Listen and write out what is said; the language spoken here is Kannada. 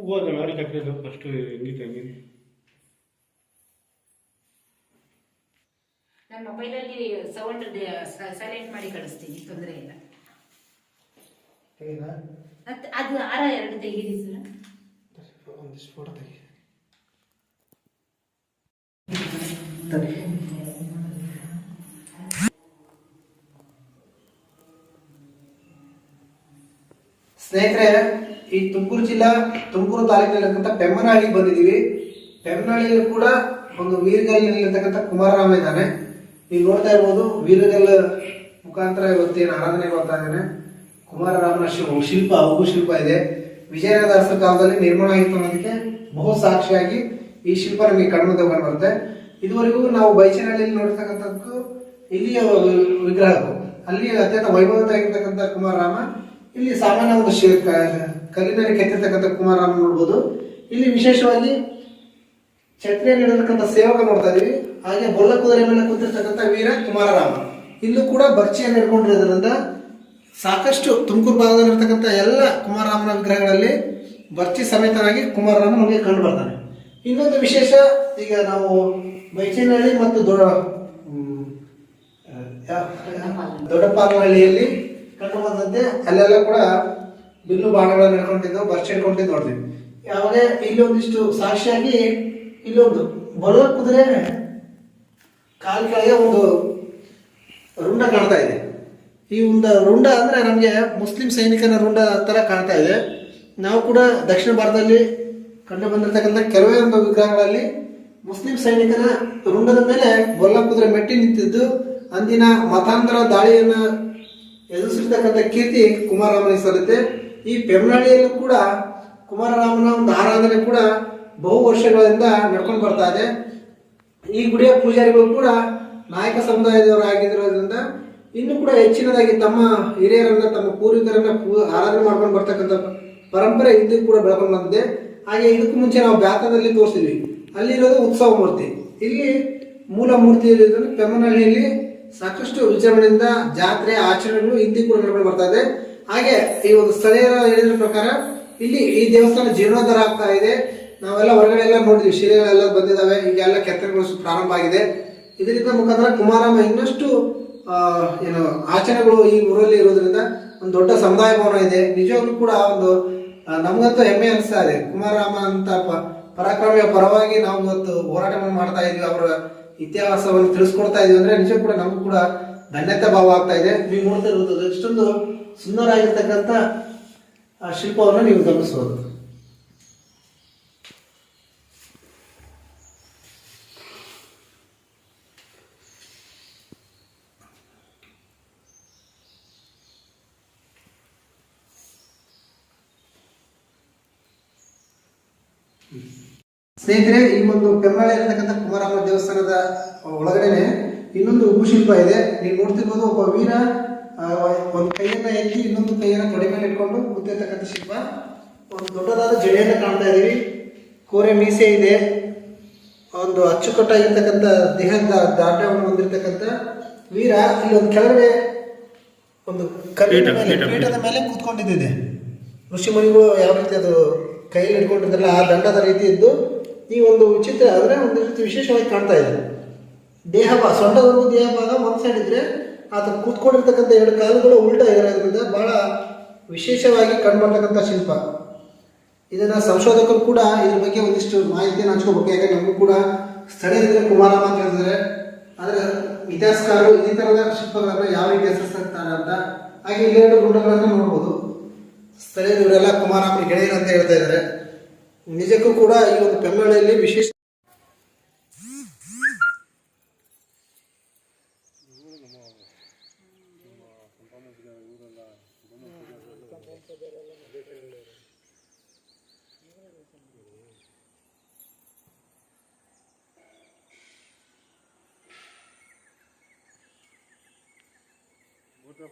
ಹೋದ ಲಾರಿ ಕಟ್ಟಿದ್ದು ಫಸ್ಟು ಹೆಂಗಿತ್ತು ಹೆಂಗಿದೆ ನನ್ನ ಮೊಬೈಲಲ್ಲಿ ಸೌಂಡ್ ಸೈಲೆಂಟ್ ಮಾಡಿ ಕಳಿಸ್ತೀನಿ ತೊಂದರೆ ಇಲ್ಲ. ಅದು ಆರ ಎರಡು ತೆಗೀರಿ ಸರ್ ಒಂದಿಷ್ಟು ಫೋಟೋ ತೆಗೀರಿ ತೆಗಿ ಸ್ನೇಹಿತರೆ, ಈ ತುಮಕೂರು ಜಿಲ್ಲಾ, ತುಮಕೂರು ತಾಲೂಕಿನಲ್ಲಿರ್ತಕ್ಕಂಥ ಬೆಮ್ಮನಹಳ್ಳಿ ಬಂದಿದ್ದೀವಿ. ಪೆಮ್ಮನಹಳ್ಳಿಯಲ್ಲಿ ಕೂಡ ಒಂದು ವೀರಗಲ್ಲಿರ್ತಕ್ಕಂಥ ಕುಮಾರರಾಮ ಇದ್ದಾನೆ. ನೀವು ನೋಡ್ತಾ ಇರ್ಬೋದು ವೀರಗಲ್ ಮುಖಾಂತರ ಇವತ್ತೇನು ಆರಾಧನೆ ಮಾಡ್ತಾ ಇದ್ದಾನೆ. ಕುಮಾರರಾಮನ ಶಿಲ್ಪ ಅವು ಶಿಲ್ಪ ಇದೆ. ವಿಜಯನಗರ ಕಾಲದಲ್ಲಿ ನಿರ್ಮಾಣ ಆಯಿತು ಅನ್ನೋದಕ್ಕೆ ಬಹು ಸಾಕ್ಷಿಯಾಗಿ ಈ ಶಿಲ್ಪ ನಮಗೆ ಕಣ್ಮುಂದೆ ಬರುತ್ತೆ. ಇದುವರೆಗೂ ನಾವು ಬೈಚನಹಳ್ಳಿಯಲ್ಲಿ ನೋಡ್ತಕ್ಕಂಥದ್ದು ಇಲ್ಲಿಯ ವಿಗ್ರಹಗಳು. ಅಲ್ಲಿ ಅತ್ಯಂತ ವೈಭವತಾಗಿರ್ತಕ್ಕಂಥ ಕುಮಾರರಾಮ, ಇಲ್ಲಿ ಸಾಮಾನ್ಯ ಒಂದು ಶಿ ಕಲ್ಲಿನಲ್ಲಿ ಕೆತ್ತಿರ್ತಕ್ಕಂಥ ಕುಮಾರರಾಮ ನೋಡ್ಬೋದು. ಇಲ್ಲಿ ವಿಶೇಷವಾಗಿ ಛತ್ರಿಯಲ್ಲಿ ಇಡತಕ್ಕಂಥ ಸೇವಕ ನೋಡ್ತಾ ಇದೀವಿ. ಹಾಗೆ ಬೊಲ್ಲ ಕುದುರೆ ಮೇಲೆ ಕೂತಿರ್ತಕ್ಕಂಥ ವೀರ ಕುಮಾರರಾಮ. ಇಲ್ಲೂ ಕೂಡ ಭರ್ಚಿಯನ್ನು ಹಿಡ್ಕೊಂಡಿರೋದ್ರಿಂದ ಸಾಕಷ್ಟು ತುಮಕೂರು ಭಾಗದಲ್ಲಿರ್ತಕ್ಕಂಥ ಎಲ್ಲ ಕುಮಾರರಾಮನ ವಿಗ್ರಹಗಳಲ್ಲಿ ಭರ್ಚಿ ಸಮೇತನಾಗಿ ಕುಮಾರರಾಮ ನಮಗೆ ಕಂಡು ಬರ್ತಾನೆ. ಇನ್ನೊಂದು ವಿಶೇಷ, ಈಗ ನಾವು ಬೈಚನಹಳ್ಳಿ ಮತ್ತು ದೊಡ್ಡ ದೊಡ್ಡಪ್ಪನಹಳ್ಳಿಯಲ್ಲಿ ಕಂಡು ಬಂದಂತೆ ಅಲ್ಲೆಲ್ಲ ಕೂಡ ಬಿಲ್ಲು ಬಾಣಗಳನ್ನು ಹಿಡ್ಕೊಂಡಿದ್ದು ಬಸ್ ಹಿಡ್ಕೊಂಡಿದ್ದು ನೋಡ್ತೀವಿ. ಯಾವಾಗ ಇಲ್ಲೊಂದಿಷ್ಟು ಸಾಕ್ಷಿಯಾಗಿ ಇಲ್ಲೊಂದು. ಬರೋ ಕುದುರೆ ಕಾಲ್ ಕೆಳಗೆ ಒಂದು ರುಂಡ ಕಾಣ್ತಾ ಇದೆ. ಈ ಒಂದು ರುಂಡ ಅಂದ್ರೆ ನಮಗೆ ಮುಸ್ಲಿಂ ಸೈನಿಕನ ರುಂಡ ತರ ಕಾಣ್ತಾ ಇದೆ. ನಾವು ಕೂಡ ದಕ್ಷಿಣ ಭಾರತದಲ್ಲಿ ಕಂಡು ಬಂದಿರತಕ್ಕಂಥ ಕೆಲವೇ ಒಂದು ವಿಗ್ರಹಗಳಲ್ಲಿ ಮುಸ್ಲಿಂ ಸೈನಿಕನ ರುಂಡದ ಮೇಲೆ ಬೊಲ್ಲ ಕುದುರೆ ಮೆಟ್ಟಿ ನಿಂತಿದ್ದು, ಅಂದಿನ ಮತಾಂತರ ದಾಳಿಯನ್ನ ಎದುರಿಸಿರ್ತಕ್ಕಂಥ ಕೀರ್ತಿ ಕುಮಾರರಾಮನಿಗೆ ಸಲ್ಲುತ್ತೆ. ಈ ಪೆಮ್ನಹಳ್ಳಿಯಲ್ಲೂ ಕೂಡ ಕುಮಾರರಾಮನ ಒಂದು ಆರಾಧನೆ ಕೂಡ ಬಹು ವರ್ಷಗಳಿಂದ ನಡ್ಕೊಂಡು ಬರ್ತಾ ಇದೆ. ಈ ಗುಡಿಯ ಪೂಜಾರಿಗಳು ಕೂಡ ನಾಯಕ ಸಮುದಾಯದವರು ಆಗಿರೋದ್ರಿಂದ ಇನ್ನು ಕೂಡ ಹೆಚ್ಚಿನದಾಗಿ ತಮ್ಮ ಹಿರಿಯರನ್ನ, ತಮ್ಮ ಪೂರ್ವಿಕರನ್ನ ಪೂ- ಆರಾಧನೆ ಮಾಡ್ಕೊಂಡು ಬರ್ತಕ್ಕಂಥ ಪರಂಪರೆ ಇದ್ದು ಕೂಡ ಬೆಳ್ಕೊಂಡು ಬಂದಿದೆ. ಹಾಗೆ ಇದಕ್ಕೂ ಮುಂಚೆ ನಾವು ಬ್ಯಾತದಲ್ಲಿ ತೋರಿಸಿದ್ವಿ. ಅಲ್ಲಿರೋದು ಉತ್ಸವ ಮೂರ್ತಿ. ಇಲ್ಲಿ ಮೂಲ ಮೂರ್ತಿ ಪೆಮ್ಮನಹಳ್ಳಿಯಲ್ಲಿ ಸಾಕಷ್ಟು ವಿಜೃಂಭಣೆಯಿಂದ ಜಾತ್ರೆ, ಆಚರಣೆಗಳು ಹಿಂದಿ ಕೂಡ ನಡ್ಕೊಂಡು ಬರ್ತಾ ಇದೆ. ಹಾಗೆ ಈ ಒಂದು ಸ್ಥಳೀಯರ ಹೇಳಿದ ಪ್ರಕಾರ ಇಲ್ಲಿ ಈ ದೇವಸ್ಥಾನ ಜೀರ್ಣೋದ್ಧಾರ ಆಗ್ತಾ ಇದೆ. ನಾವೆಲ್ಲ ಹೊರಗಡೆ ಎಲ್ಲ ನೋಡಿದ್ವಿ, ಶಿಲೆಗಳೆಲ್ಲ ಬಂದಿದ್ದಾವೆ ಈಗ ಎಲ್ಲ ಕೆತ್ತನೆಗಳು ಪ್ರಾರಂಭ ಆಗಿದೆ. ಇದರಿಂದ ಮುಖಾಂತರ ಕುಮಾರಮ್ಮ ಇನ್ನಷ್ಟು ಏನು, ಆಚರಣೆಗಳು ಈ ಊರಲ್ಲಿ ಇರೋದ್ರಿಂದ ಒಂದು ದೊಡ್ಡ ಸಮುದಾಯ ಭವನ ಇದೆ. ನಿಜವಾಗ್ಲೂ ಕೂಡ ಒಂದು ನಮಗಂತೂ ಹೆಮ್ಮೆ ಅನಿಸ್ತಾ ಇದೆ. ಕುಮಾರರಾಮ ಅಂತ ಪರಾಕ್ರಮಿಯ ಪರವಾಗಿ ನಾವು ಇವತ್ತು ಹೋರಾಟವನ್ನು ಮಾಡ್ತಾ ಇದೀವಿ, ಅವರ ಇತಿಹಾಸವನ್ನು ತಿಳಿಸ್ಕೊಡ್ತಾ ಇದೀವಿ ಅಂದ್ರೆ ನಿಜ ಕೂಡ ನಮಗೂ ಕೂಡ ಧನ್ಯತೆ ಭಾವ ಆಗ್ತಾ ಇದೆ. ನೀವು ನೋಡ್ತಾ ಇರ್ಬೋದು ಎಷ್ಟೊಂದು ಸುಂದರ ಆಗಿರ್ತಕ್ಕಂಥ ಶಿಲ್ಪವನ್ನು ನೀವು ಗಮನಿಸಬಹುದು ಸ್ನೇಹಿತರೆ ಈ ಒಂದು ಪೆಮ್ಮಳೆ ಇರತಕ್ಕಂಥ ಕುಮಾರಮ್ಮ ದೇವಸ್ಥಾನದ ಒಳಗಡೆನೆ ಇನ್ನೊಂದು ಉಪಶಿಲ್ಪ ಇದೆ. ನೀವು ನೋಡ್ತಿರ್ಬೋದು ಒಬ್ಬ ವೀರ ಒಂದು ಕೈಯನ್ನ ಎತ್ತಿ ಇನ್ನೊಂದು ಕೈಯನ್ನ ತೊಡೆ ಮೇಲೆ ಇಟ್ಕೊಂಡು ಕೂತಿರ್ತಕ್ಕಂಥ ಶಿಲ್ಪ. ಒಂದು ದೊಡ್ಡದಾದ ಜಡೆಯನ್ನು ಕಾಣ್ತಾ ಇದೀವಿ ಕೋರೆ ಮೀಸೆ ಇದೆ. ಒಂದು ಅಚ್ಚುಕಟ್ಟಾಗಿರ್ತಕ್ಕಂಥ ದೇಹದ ದಾಟವನ್ನು ಹೊಂದಿರತಕ್ಕಂಥ ವೀರ ಇಲ್ಲಿ ಒಂದು ಕೆಳಗಡೆ ಒಂದು ಕಟ್ಟದ ಮೇಲೆ ಕೂತ್ಕೊಂಡಿದ್ದೆ ಋಷಿ ಋಷಿಮುನಿಗಳು ಯಾವ ರೀತಿ ಅದು ಕೈಯಲ್ಲಿ ಹಿಡ್ಕೊಂಡಿದ್ದಾರಲ್ಲ ಆ ದಂಡದ ರೀತಿ ಇದ್ದು ಈ ಒಂದು ವಿಚಿತ್ರ ಅಂದ್ರೆ ಒಂದು ರೀತಿ ವಿಶೇಷವಾಗಿ ಕಾಣ್ತಾ ಇದೆ. ದೇಹ ಒಂದು ದೇಹ ಭಾಗ ಒಂದು ಸೈಡ್ ಇದ್ರೆ ಆತ ಕೂತ್ಕೊಂಡಿರ್ತಕ್ಕಂಥ ಎರಡು ಕಾಲುಗಳು ಉಲ್ಟಾ ಇರೋದ್ರಿಂದ ಬಹಳ ವಿಶೇಷವಾಗಿ ಕಂಡುಬರ್ತಕ್ಕಂಥ ಶಿಲ್ಪ. ಇದನ್ನ ಸಂಶೋಧಕರು ಕೂಡ ಇದ್ರ ಬಗ್ಗೆ ಒಂದಿಷ್ಟು ಮಾಹಿತಿಯನ್ನು ಹಂಚ್ಕೋಬೇಕು. ಯಾಕಂದ್ರೆ ನಮಗೂ ಕೂಡ ಸ್ಥಳೀಯರಿಗೆ ಕುಮಾರಮ್ಮ ಅಂತ ಹೇಳಿದ್ರೆ ಆದರೆ ಇತಿಹಾಸಕಾರರು ಈ ತರದ ಶಿಲ್ಪಗಳನ್ನ ಯಾವ ರೀತಿ ಹೆಸರಿಸ್ತಾರೆ ಅಂತ ಹಾಗೆ ಎರಡು ಗುಂಡಗಳನ್ನು ನೋಡ್ಬೋದು. ಸ್ಥಳೀಯರು ಇವರೆಲ್ಲ ಕುಮಾರ ಅವ್ರಿಗೆ ಗೆಳೆಯರು ಅಂತ ಹೇಳ್ತಾ ಇದ್ದಾರೆ. ನಿಜಕ್ಕೂ ಕೂಡ ಈ ಒಂದು ಪೆಮ್ಮೇಳೆಯಲ್ಲಿ ವಿಶೇಷ ಮೂತ್ರ